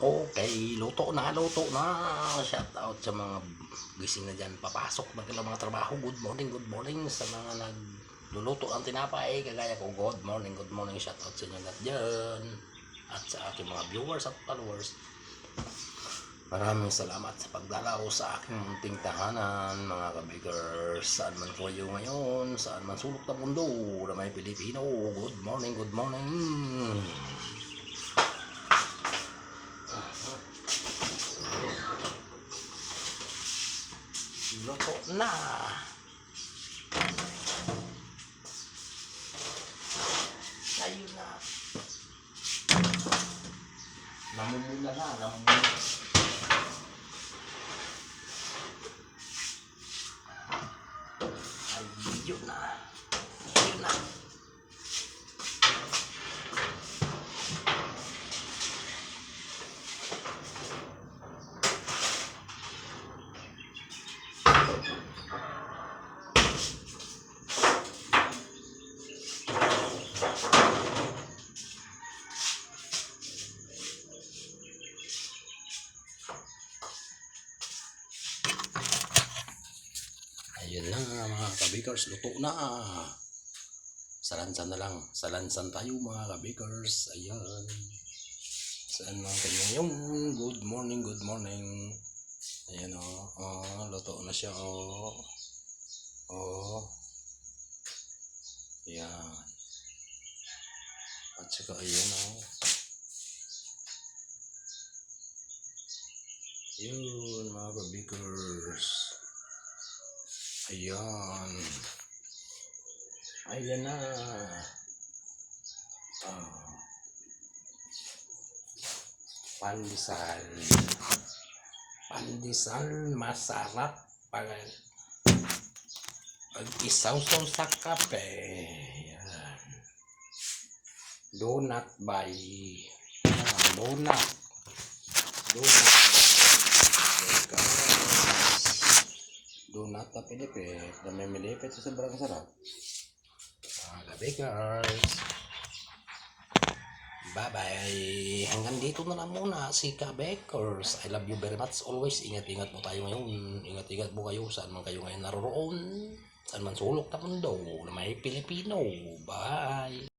Okay, luto na, luto na. Shout out sa mga gising na dyan. Papasok na kailang mga trabaho. Good morning, good morning sa mga nagluluto ng tinapay. Kagaya ko, good morning, good morning. Shout out sa inyo lahat dyan. At sa aking mga viewers at followers. Maraming salamat sa pagdalaw sa aking munting tahanan, mga kabigers. Saan man kayo ngayon, saan man sulok na mundo na may Pilipino. Good morning, good morning. Luto na. Ayun na. Namumula na, namumula. Ayun na. Ayun na. Ayun na mga kabikers, luto na. Salansan na lang. Salansan tayo mga kabikers. Ayan. Saan man kayo ngayon? Good morning, good morning. Ayan o. Oh. oh, luto na siya o. Oh. oh. Ayan. At saka ayan o. Oh. Yun mga kabikers. Ayan. Ayan na. Ah. Pandesal. Pandesal masarap pag pag isaw-saw sa kape. Ayan. Donut by ah, donut. Donut. Donut na Pilipit na may milipit sa sobrang sarap. Mga kabikers. Bye-bye. Hanggang dito na lang muna si Kabekers. I love you very much. Always ingat-ingat po tayo ngayon. Ingat-ingat po kayo saan man kayo ngayon naroon. Saan man sulok na mundo na may Pilipino. Bye.